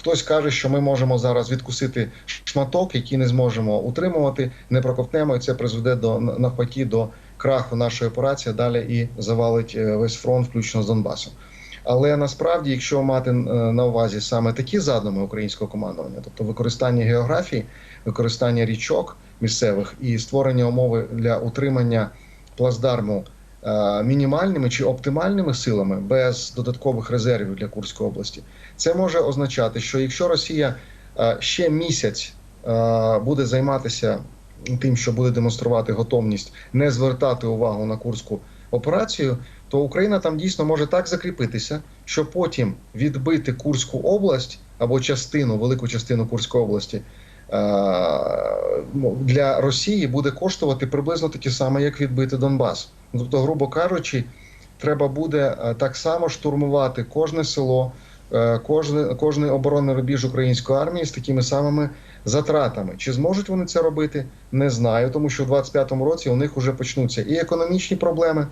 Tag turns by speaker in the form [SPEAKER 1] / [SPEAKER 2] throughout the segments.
[SPEAKER 1] хтось каже, що ми можемо зараз відкусити шматок, який не зможемо утримувати, не проковтнемо, і це призведе до навпаки до краху нашої операції. Далі і завалить е, весь фронт, включно з Донбасом. Але насправді, якщо мати е, на увазі саме такі задуми українського командування, тобто використання географії, використання річок місцевих і створення умови для утримання плацдарму мінімальними чи оптимальними силами без додаткових резервів для Курської області, це може означати, що якщо Росія е, ще місяць е, буде займатися тим, що буде демонструвати готовність не звертати увагу на курську операцію, то Україна там дійсно може так закріпитися, що потім відбити Курську область або частину, велику частину Курської області е, ну, для Росії буде коштувати приблизно таке саме, як відбити Донбас. Тобто, грубо кажучи, треба буде е, так само штурмувати кожне село, е, кожне, кожний оборонний рубіж української армії з такими самими затратами. Чи зможуть вони це робити? Не знаю, тому що в 25-му році у них вже почнуться і економічні проблеми.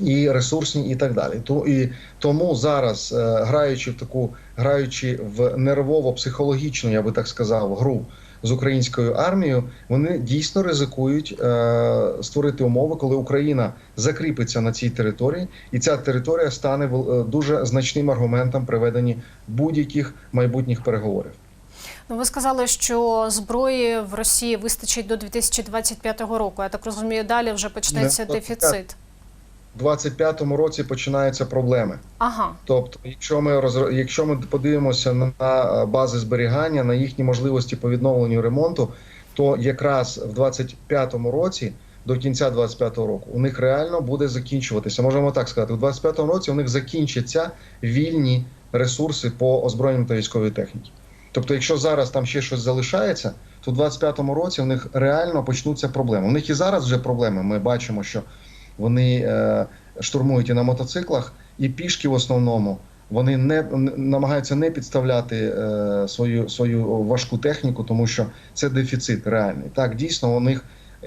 [SPEAKER 1] І ресурсні, і так далі. То і тому зараз, е, граючи в таку, граючи в нервово-психологічну, я би так сказав, гру з українською армією, вони дійсно ризикують е, створити умови, коли Україна закріпиться на цій території, і ця територія стане е, дуже значним аргументом при веденні будь-яких майбутніх переговорів.
[SPEAKER 2] Ну, ви сказали, що зброї в Росії вистачить до 2025 року. Я так розумію, далі вже почнеться
[SPEAKER 1] Не,
[SPEAKER 2] дефіцит.
[SPEAKER 1] У 25-му році починаються проблеми.
[SPEAKER 2] Ага.
[SPEAKER 1] Тобто, якщо ми розро- якщо ми подивимося на е, бази зберігання, на їхні можливості по відновленню ремонту, то якраз в 25-му році, до кінця 25-го року, у них реально буде закінчуватися. Можемо так сказати, у 25-му році у них закінчаться вільні ресурси по озброєнню та військовій техніці. Тобто, якщо зараз там ще щось залишається, то в 25-му році у них реально почнуться проблеми. У них і зараз вже проблеми. Ми бачимо, що вони е, штурмують і на мотоциклах, і пішки в основному. Вони не намагаються не підставляти е, свою свою важку техніку, тому що це дефіцит реальний. Так, дійсно, у них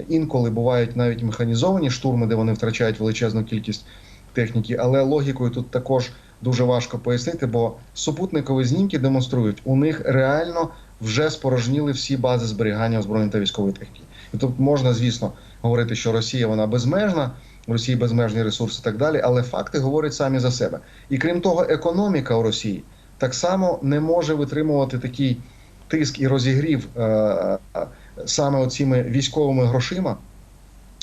[SPEAKER 1] інколи бувають навіть механізовані штурми, де вони втрачають величезну кількість техніки, але логікою тут також дуже важко пояснити, бо супутникові знімки демонструють, у них реально вже спорожніли всі бази зберігання озброєння та військової техніки. І тут можна, звісно, говорити, що Росія вона безмежна, в Росії безмежні ресурси і так далі, але факти говорять самі за себе. І крім того, економіка у Росії так само не може витримувати такий тиск і розігрів е, саме оціми військовими грошима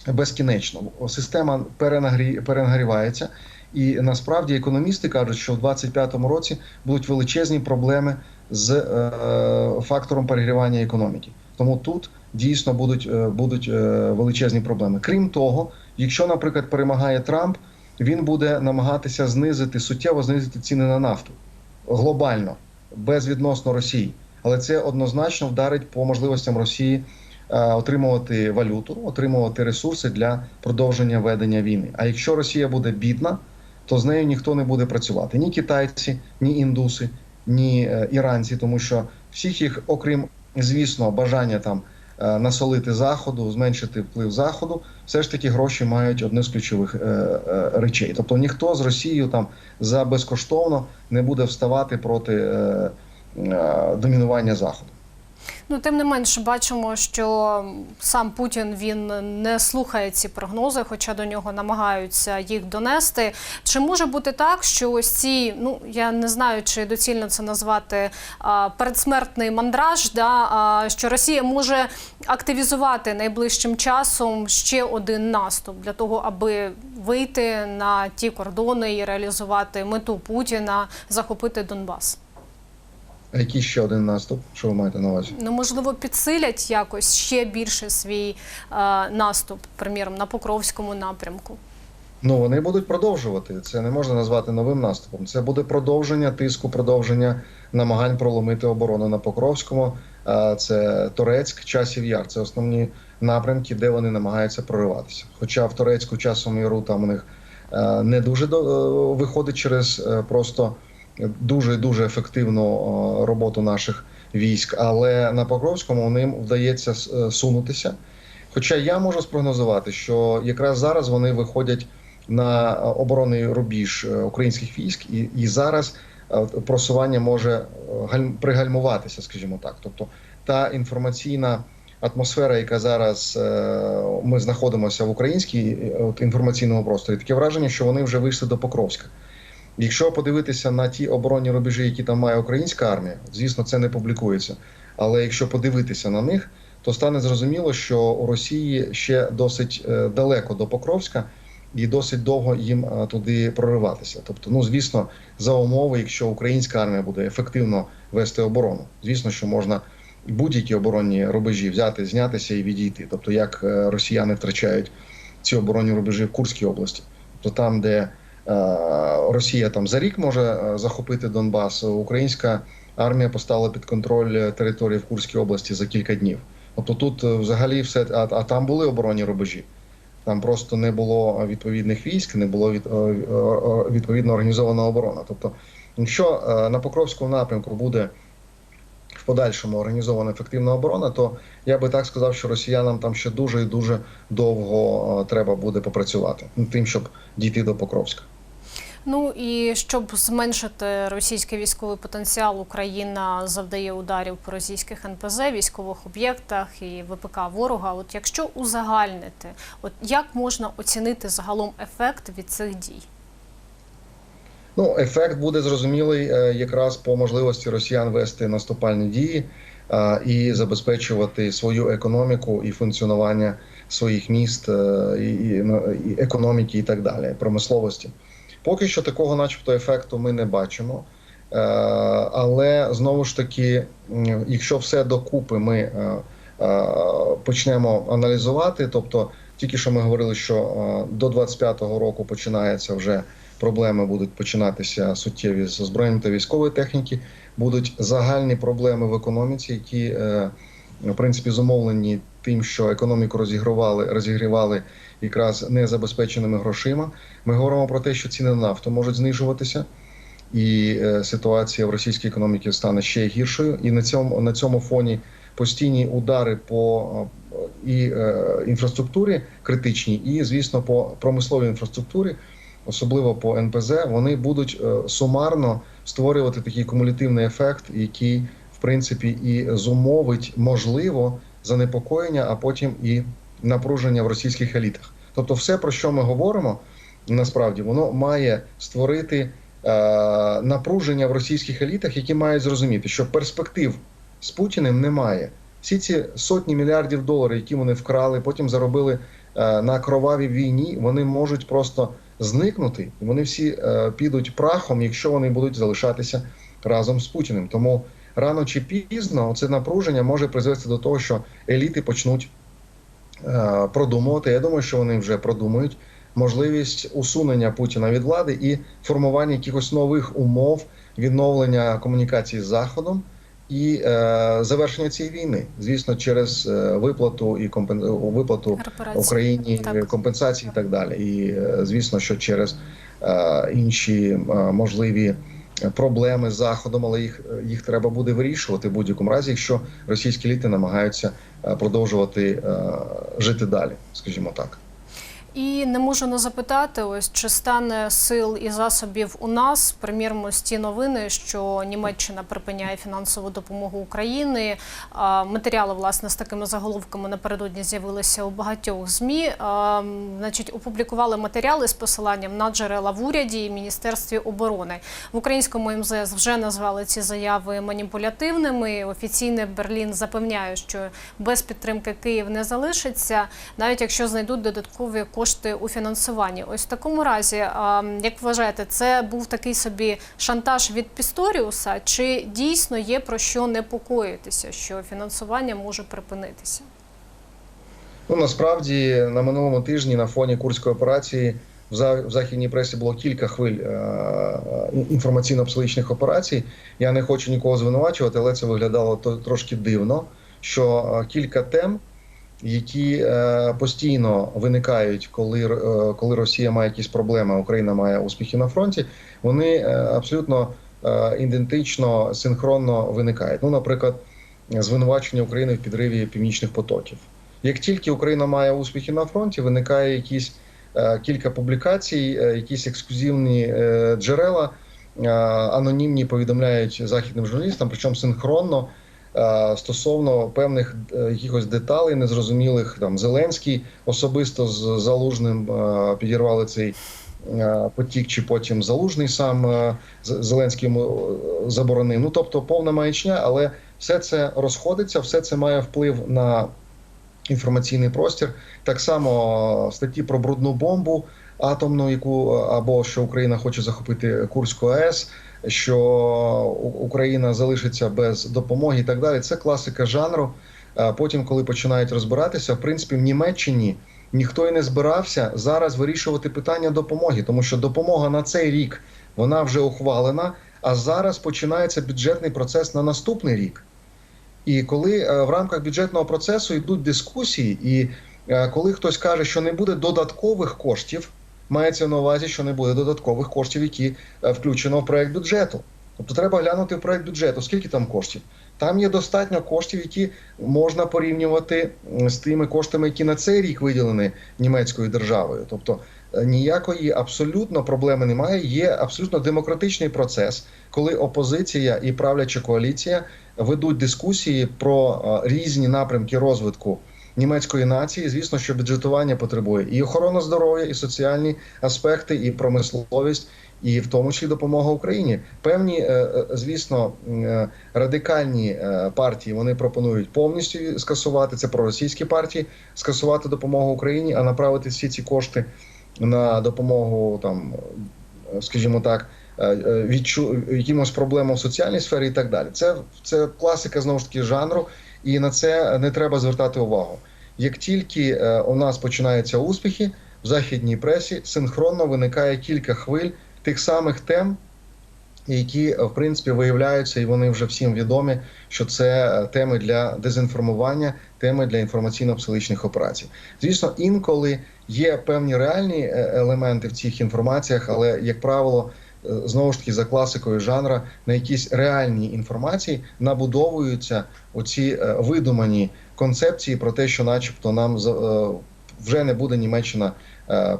[SPEAKER 1] безкінечно. Система перенагрі... перенагрівається. І насправді економісти кажуть, що в 2025 році будуть величезні проблеми з е, фактором перегрівання економіки. Тому тут дійсно будуть, е, будуть е, величезні проблеми. Крім того, якщо, наприклад, перемагає Трамп, він буде намагатися знизити суттєво знизити ціни на нафту глобально, безвідносно Росії. Але це однозначно вдарить по можливостям Росії е, отримувати валюту, отримувати ресурси для продовження ведення війни. А якщо Росія буде бідна, то з нею ніхто не буде працювати ні китайці, ні індуси, ні е, іранці, тому що всіх їх, окрім звісно, бажання там насолити заходу, зменшити вплив заходу, все ж таки гроші мають одне з ключових е, е, речей. Тобто ніхто з Росією там за безкоштовно не буде вставати проти е, е, домінування заходу.
[SPEAKER 2] Ну, тим не менш, бачимо, що сам Путін він не слухає ці прогнози, хоча до нього намагаються їх донести. Чи може бути так, що ось ці, ну я не знаю, чи доцільно це назвати а, передсмертний мандраж, да, а, що Росія може активізувати найближчим часом ще один наступ для того, аби вийти на ті кордони і реалізувати мету Путіна, захопити Донбас?
[SPEAKER 1] А який ще один наступ? Що ви маєте на увазі?
[SPEAKER 2] Ну, можливо, підсилять якось ще більше свій е, наступ, приміром, на Покровському напрямку.
[SPEAKER 1] Ну вони будуть продовжувати. Це не можна назвати новим наступом. Це буде продовження тиску, продовження намагань проломити оборону на Покровському. А Це Торецьк, часів яр. Це основні напрямки, де вони намагаються прориватися. Хоча в Торецьку часом яру там у них е, не дуже е, виходить через е, просто дуже дуже ефективну е, роботу наших військ. Але на Покровському ним вдається е, сунутися. Хоча я можу спрогнозувати, що якраз зараз вони виходять на оборонний рубіж е, українських військ, і, і зараз е, просування може е, пригальмуватися, скажімо так. Тобто та інформаційна атмосфера, яка зараз е, ми знаходимося в українській е, от, інформаційному просторі, таке враження, що вони вже вийшли до Покровська. Якщо подивитися на ті оборонні рубежі, які там має українська армія, звісно, це не публікується. Але якщо подивитися на них, то стане зрозуміло, що у Росії ще досить е, далеко до Покровська і досить довго їм е, туди прориватися. Тобто, ну звісно, за умови, якщо українська армія буде ефективно вести оборону, звісно, що можна будь-які оборонні рубежі взяти, знятися і відійти. Тобто, як е, росіяни втрачають ці оборонні рубежі в Курській області, тобто там, де Росія там за рік може е, захопити Донбас, українська армія поставила під контроль е, території в Курській області за кілька днів. Тобто тут е, взагалі все, а, а там були оборонні рубежі. Там просто не було відповідних військ, не було від, е, е, е, відповідно організована оборона. Тобто, якщо е, на Покровському напрямку буде в подальшому організована ефективна оборона, то я би так сказав, що росіянам там ще дуже і дуже довго е, треба буде попрацювати тим, щоб дійти до Покровська.
[SPEAKER 2] Ну і щоб зменшити російський військовий потенціал, Україна завдає ударів по російських НПЗ, військових об'єктах і ВПК ворога. От якщо узагальнити, от як можна оцінити загалом ефект від цих дій?
[SPEAKER 1] Ну, ефект буде зрозумілий е, якраз по можливості росіян вести наступальні дії е, і забезпечувати свою економіку і функціонування своїх міст, е, ну, і економіки, і так далі, промисловості. Поки що такого, начебто, ефекту ми не бачимо. Е, Але знову ж таки, якщо все докупи ми е, е, почнемо аналізувати, тобто тільки що ми говорили, що до 25-го року починається вже проблеми будуть починатися суттєві з озброєння та військової техніки. Будуть загальні проблеми в економіці, які в принципі зумовлені тим, що економіку розігрівали, розігрівали якраз незабезпеченими грошима. Ми говоримо про те, що ціни на нафту можуть знижуватися, і е, ситуація в російській економіці стане ще гіршою. І на цьому на цьому фоні постійні удари по е, і е, інфраструктурі критичній, і звісно, по промисловій інфраструктурі особливо по НПЗ, вони будуть сумарно створювати такий кумулятивний ефект, який в принципі і зумовить можливо занепокоєння, а потім і напруження в російських елітах. Тобто, все про що ми говоримо, насправді воно має створити е, напруження в російських елітах, які мають зрозуміти, що перспектив з Путіним немає. Всі ці сотні мільярдів доларів, які вони вкрали, потім заробили е, на кровавій війні, вони можуть просто зникнути, і вони всі е, підуть прахом, якщо вони будуть залишатися разом з Путіним. Тому рано чи пізно це напруження може призвести до того, що еліти почнуть е, продумувати. Я думаю, що вони вже продумують можливість усунення Путіна від влади і формування якихось нових умов відновлення комунікації з Заходом. І е, завершення цієї війни, звісно, через е, виплату і компен... виплату
[SPEAKER 2] Репарації.
[SPEAKER 1] Україні
[SPEAKER 2] Так.
[SPEAKER 1] компенсації і так далі. І е, звісно, що через е, інші е, можливі проблеми з заходом, але їх їх треба буде вирішувати в будь-якому разі, якщо російські еліти намагаються е, продовжувати е, жити далі, скажімо так.
[SPEAKER 2] І не можу не запитати, ось чи стане сил і засобів у нас. Примірмо з ті новини, що Німеччина припиняє фінансову допомогу Україні. Матеріали власне з такими заголовками напередодні з'явилися у багатьох змі. Значить, опублікували матеріали з посиланням на джерела в уряді і міністерстві оборони в українському МЗС вже назвали ці заяви маніпулятивними. Офіційний Берлін запевняє, що без підтримки Київ не залишиться, навіть якщо знайдуть додаткові кошти у фінансуванні. Ось в такому разі, як вважаєте, це був такий собі шантаж від Пісторіуса, чи дійсно є про що непокоїтися, що фінансування може припинитися?
[SPEAKER 1] Ну насправді на минулому тижні на фоні курської операції в західній пресі було кілька хвиль е, інформаційно-психологічних операцій. Я не хочу нікого звинувачувати, але це виглядало трошки дивно. Що е, кілька тем, які е, постійно виникають, коли, е, коли Росія має якісь проблеми, Україна має успіхи на фронті, вони е, абсолютно е, ідентично, синхронно виникають. Ну, наприклад, звинувачення України в підриві північних потоків. Як тільки Україна має успіхи на фронті, виникає якісь е, кілька публікацій, е, якісь ексклюзивні е, джерела, е, анонімні повідомляють західним журналістам, причому синхронно стосовно певних е, якихось деталей, незрозумілих там Зеленський особисто з Залужним е, підірвали цей е, потік, чи потім Залужний сам е, Зеленський йому е, заборонив. Ну тобто повна маячня, але все це розходиться, все це має вплив на інформаційний простір. Так само е, статті про брудну бомбу атомну, яку або що Україна хоче захопити Курську АЕС, що Україна залишиться без допомоги і так далі. Це класика жанру. Потім, коли починають розбиратися, в принципі, в Німеччині ніхто і не збирався зараз вирішувати питання допомоги, тому що допомога на цей рік вона вже ухвалена. А зараз починається бюджетний процес на наступний рік. І коли е, в рамках бюджетного процесу йдуть дискусії, і е, коли хтось каже, що не буде додаткових коштів, мається на увазі, що не буде додаткових коштів, які е, включено в проект бюджету. Тобто треба глянути в проект бюджету, скільки там коштів. Там є достатньо коштів, які можна порівнювати з тими коштами, які на цей рік виділені німецькою державою. Тобто е, ніякої абсолютно проблеми немає. Є абсолютно демократичний процес, коли опозиція і правляча коаліція ведуть дискусії про е, різні напрямки розвитку німецької нації. Звісно, що бюджетування потребує і охорона здоров'я, і соціальні аспекти, і промисловість, і в тому числі допомога Україні. Певні, е, е, звісно, е, радикальні партії вони пропонують повністю скасувати це проросійські партії, скасувати допомогу Україні, а направити всі ці кошти на допомогу там, скажімо так. Відчу якимось проблемам в соціальній сфері і так далі. Це, це класика знову ж таки жанру, і на це не треба звертати увагу. Як тільки е, у нас починаються успіхи в західній пресі, синхронно виникає кілька хвиль тих самих тем, які в принципі виявляються, і вони вже всім відомі, що це е, теми для дезінформування, теми для інформаційно-психологічних операцій. Звісно, інколи є певні реальні е, елементи в цих інформаціях, але як правило. Е, Знову ж таки, за класикою жанра на якісь реальні інформації набудовуються оці е, видумані концепції про те, що, начебто, нам е, вже не буде Німеччина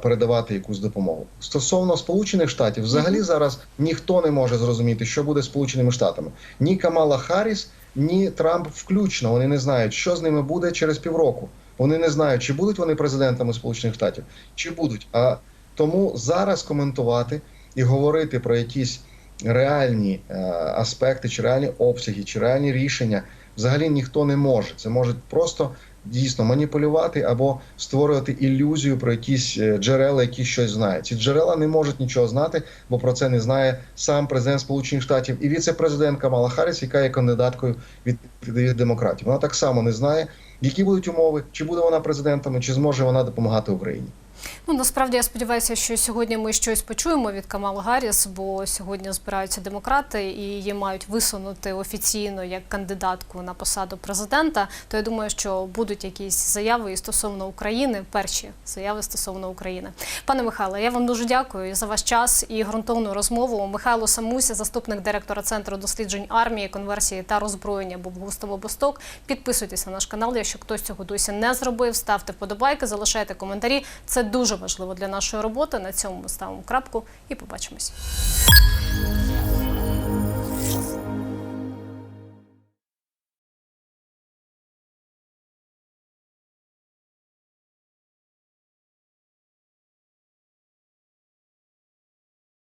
[SPEAKER 1] передавати якусь допомогу. Стосовно Сполучених Штатів, взагалі зараз ніхто не може зрозуміти, що буде з Сполученими Штатами. Ні Камала Харріс, ні Трамп включно. Вони не знають, що з ними буде через півроку. Вони не знають, чи будуть вони президентами Сполучених Штатів, чи будуть. А тому зараз коментувати і говорити про якісь реальні е, аспекти, чи реальні обсяги, чи реальні рішення взагалі ніхто не може. Це можуть просто дійсно маніпулювати або створювати ілюзію про якісь е, джерела, які щось знають. Ці джерела не можуть нічого знати, бо про це не знає сам президент Сполучених Штатів і віце-президент Камала Харріс, яка є кандидаткою від, демократів. Вона так само не знає, які будуть умови, чи буде вона президентом, чи зможе вона допомагати Україні.
[SPEAKER 2] Ну насправді я сподіваюся, що сьогодні ми щось почуємо від Камала Гарріс, бо сьогодні збираються демократи і її мають висунути офіційно як кандидатку на посаду президента. То я думаю, що будуть якісь заяви і стосовно України, перші заяви стосовно України. Пане Михайло, я вам дуже дякую за ваш час і ґрунтовну розмову. Михайло Самуся, заступник директора центру досліджень армії, конверсії та роззброєння, був гостем обосток. Підписуйтесь на наш канал, якщо хтось цього досі не зробив. Ставте вподобайки, залишайте коментарі. Це дуже важливо для нашої роботи. На цьому ми ставимо крапку і побачимось.